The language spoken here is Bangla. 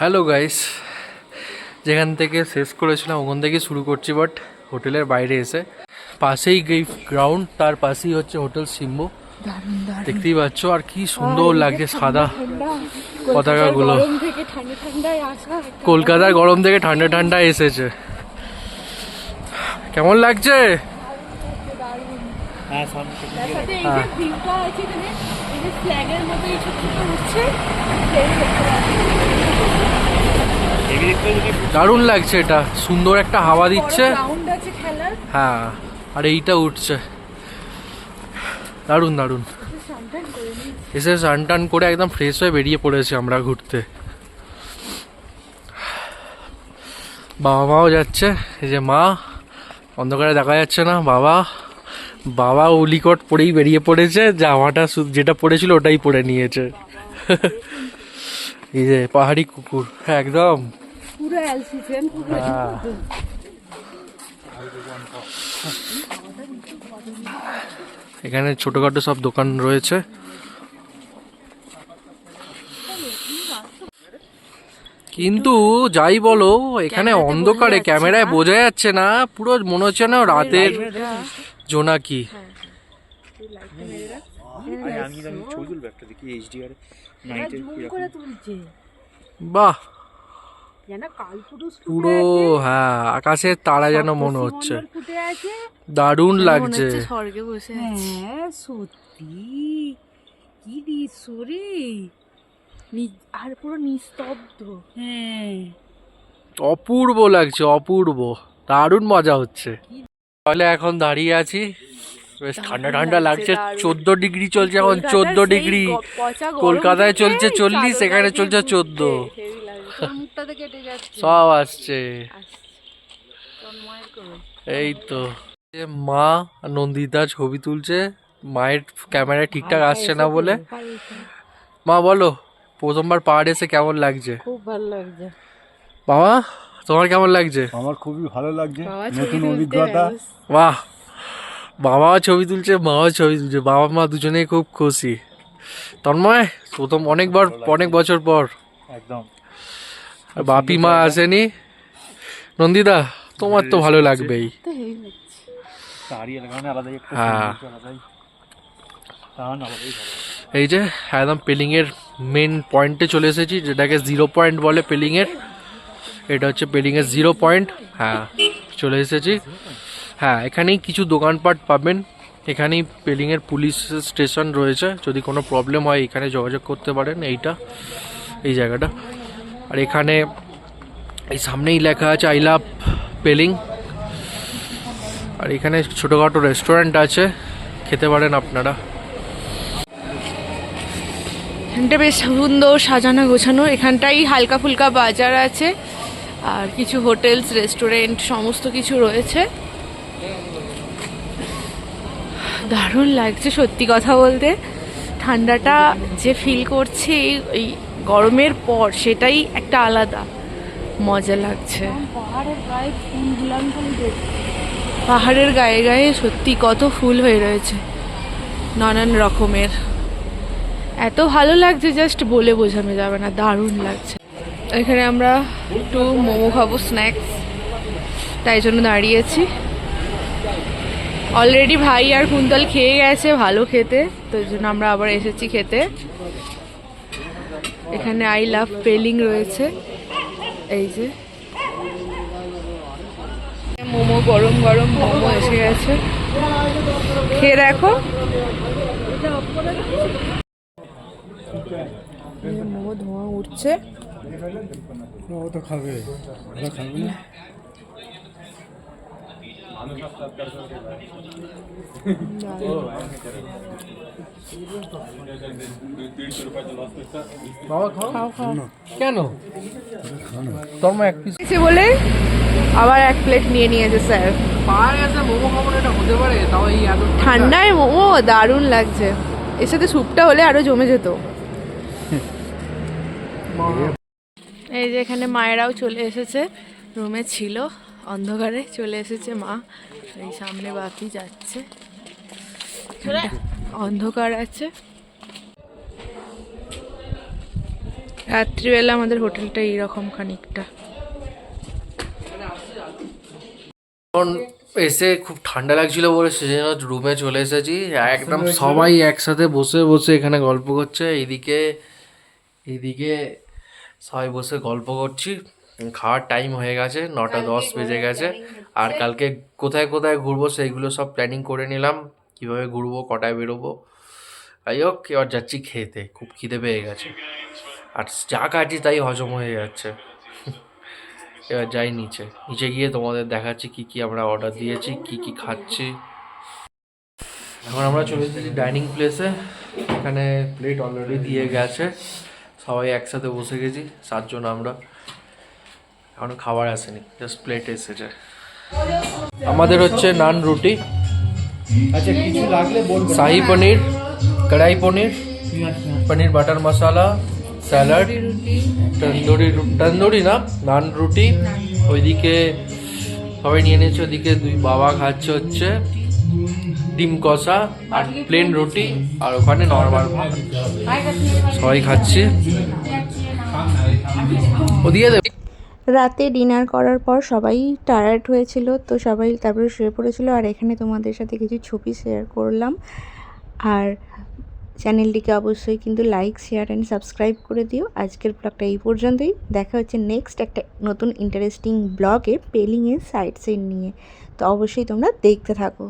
হ্যালো গাইস যেখান থেকে শেষ করেছিলাম ওখান থেকে শুরু করছি বাট হোটেলের বাইরে এসে। পাশেই এই গ্রাউন্ড তার পাশেই হচ্ছে হোটেল সিম্বু। দেখতেই পাচ্ছ আর কি সুন্দর লাগছে সাদা পতাকাগুলো। গরম থেকে ঠান্ডা ঠান্ডায় আসা কলকাতার গরম থেকে ঠান্ডা ঠান্ডা এসেছে। কেমন লাগছে? তার দারুণ লাগছে এটা। সুন্দর একটা হাওয়া দিচ্ছে। হ্যাঁ আর এইটা উঠছে। দারুণ দারুণ। এসে স্নান টান করে একদম ফ্রেশ হয়ে বেরিয়ে পড়েছি আমরা ঘুরতে। বাবা মাও যাচ্ছে। এই যে মা অন্ধকারে দেখা যাচ্ছে না। বাবা বাবা উলিকট পরেই বেরিয়ে পড়েছে। জামাটা যেটা পড়েছিল ওটাই পরে নিয়েছে। এই যে পাহাড়ি কুকুর হ্যাঁ একদম হ্যাঁ। এখানে ছোটখাটো সব দোকান রয়েছে। কিন্তু যাই বলো এখানে অন্ধকারে ক্যামেরায় বোঝা যাচ্ছে না পুরো মনে হচ্ছে না রাতের জোনাকি। আমি আমি ছবি তুলবো একটা দেখি এইচডিআর নাইটে করে তুলছে। বাহ। যেন পুরো হ্যাঁ আকাশের তারা যেন মনে হচ্ছে। দারুণ লাগছে। স্বর্গে বসে হ্যাঁ সত্যি। কি দৃশ্য রে। আর পুরো নিস্তব্ধ। হ্যাঁ। অপূর্ব লাগছে অপূর্ব। দারুণ মজা হচ্ছে। তাহলে এখন দাঁড়িয়ে আছি। বেশ ঠান্ডা ঠান্ডা লাগছে চোদ্দ ডিগ্রি চলছে এখন চোদ্দ ডিগ্রি। কলকাতায় চলছে চল্লিশ এখানে চলছে চোদ্দ। মুখটাতে কেটে যাচ্ছে। সব আসছে। এই তো। মা নন্দিতা ছবি তুলছে। মায়ের ক্যামেরা ঠিকঠাক আসছে না বলে। মা বলো প্রথমবার পাহাড়ে এসে কেমন লাগছে? খুব ভালো লাগছে। বাবা তোমার কেমন লাগছে? আমার খুবই ভালো লাগছে। নতুন অভিজ্ঞতা। বাহ বাবাও ছবি তুলছে মাও ছবি তুলছে বাবা মা দুজনেই খুব খুশি। তন্ময় প্রথম অনেকবার অনেক বছর পর। একদম। আর বাপি মা আসেনি। নন্দিদা তোমার তো ভালো লাগবেই। মানে হ্যাঁ। এই যে একদম পেলিংয়ের মেন পয়েন্টে চলে এসেছি যেটাকে জিরো পয়েন্ট বলে পেলিংয়ের। এটা হচ্ছে পেলিংয়ের জিরো পয়েন্ট হ্যাঁ চলে এসেছি। হ্যাঁ এখানেই কিছু দোকানপাট পাবেন। এখানেই পেলিংয়ের পুলিশ স্টেশন রয়েছে। যদি কোনো প্রবলেম হয়, এখানে যোগাযোগ করতে পারেন এইটা, এই জায়গাটা। আর এখানে এই সামনেই লেখা আছে, আই লাভ পেলিং। আর এখানে ছোটোখাটো রেস্টুরেন্ট আছে, খেতে পারেন আপনারা। এখানটা বেশ সুন্দর সাজানো গোছানো। এখানটাই হালকা ফুলকা বাজার আছে, আর কিছু হোটেলস, রেস্টুরেন্ট, সমস্ত কিছু রয়েছে। দারুণ লাগছে সত্যি কথা বলতে। ঠান্ডাটা যে ফিল করছি এই গরমের পর সেটাই একটা আলাদা। মজা লাগছে। পাহাড়ের গায়ে গায়ে সত্যি কত ফুল হয়ে রয়েছে। নানান রকমের। এত ভালো লাগছে জাস্ট বলে বোঝানো যাবে না দারুণ লাগছে। এখানে আমরা একটু মোমো খাব স্ন্যাক্স তাই জন্য দাঁড়িয়েছি অলরেডি ভাই আর কুন্তল খেয়ে গেছে, ভালো খেতে। তো জন্য আমরা আবার এসেছি খেতে। এখানে আই লাভ পেলিং রয়েছে। এই যে। মোমো, গরম গরম মোমো এসে গেছে। খেয়ে দেখো। মোমো, ধোঁয়া উঠছে। খাবে। কেন? তন্ময় এক পিস বলে আবার এক প্লেট নিয়ে নিয়েছে স্যার। ঠান্ডায় মোমো? দারুণ লাগছে। এর সাথে স্যুপটা হলে আরও জমে যেত। এই যে এখানে মায়েরাও চলে এসেছে রুমে ছিল। অন্ধকারে চলে এসেছে মা। এই সামনে বাকি যাচ্ছে। অন্ধকার আছে। রাত্রিবেলা আমাদের হোটেলটা এইরকম খানিকটা। এখন এসে খুব ঠান্ডা লাগছিল বলে সেজন্য রুমে চলে এসেছি। একদম সবাই একসাথে বসে বসে এখানে গল্প করছে। এইদিকে এইদিকে সবাই বসে গল্প করছি। খাওয়ার টাইম হয়ে গেছে নটা দশ বেজে গেছে। আর কালকে কোথায় কোথায় ঘুরবো সেইগুলো সব প্ল্যানিং করে নিলাম কীভাবে ঘুরবো কটায় বেরোবো। যাই হোক এবার যাচ্ছি খেতে খুব খিদে পেয়ে গেছে। আর যা খাচ্ছি তাই হজম হয়ে যাচ্ছে। এবার যাই নিচে। নিচে গিয়ে তোমাদের দেখাচ্ছি কি কি আমরা অর্ডার দিয়েছি কি কি খাচ্ছি। এখন আমরা চলে এসেছি ডাইনিং প্লেসে এখানে প্লেট অলরেডি দিয়ে গেছে। সবাই একসাথে বসে গেছি সাতজন আমরা। এখনও খাবার আসেনি জাস্ট প্লেট এসেছে। আমাদের হচ্ছে নান রুটি। আচ্ছা কিছু লাগলে বলবেন। শাহি পনির কড়াই পনির পনির বাটার মশলা স্যালাড তন্দুরি তন্দুরি না নান রুটি। ওইদিকে সবাই নিয়ে নিয়েছে ওইদিকে দুই বাবা খাচ্ছে হচ্ছে ডিম কষা আর প্লেন রুটি আর ওখানে নর্মাল সবাই খাচ্ছে। ওদিকে দেব রাতে ডিনার করার পর সবাই টায়ার্ড হয়েছিল, তো সবাই তারপরে শুয়ে পড়েছিল। আর এখানে তোমাদের সাথে কিছু ছবি শেয়ার করলাম। আর চ্যানেলটিকে অবশ্যই কিন্তু লাইক শেয়ার অ্যান্ড সাবস্ক্রাইব করে দিও। আজকের ব্লগটা এই পর্যন্তই। দেখা হচ্ছে নেক্সট একটা নতুন ইন্টারেস্টিং ব্লগে পেলিংয়ের সাইড সিন নিয়ে। তো অবশ্যই তোমরা দেখতে থাকো।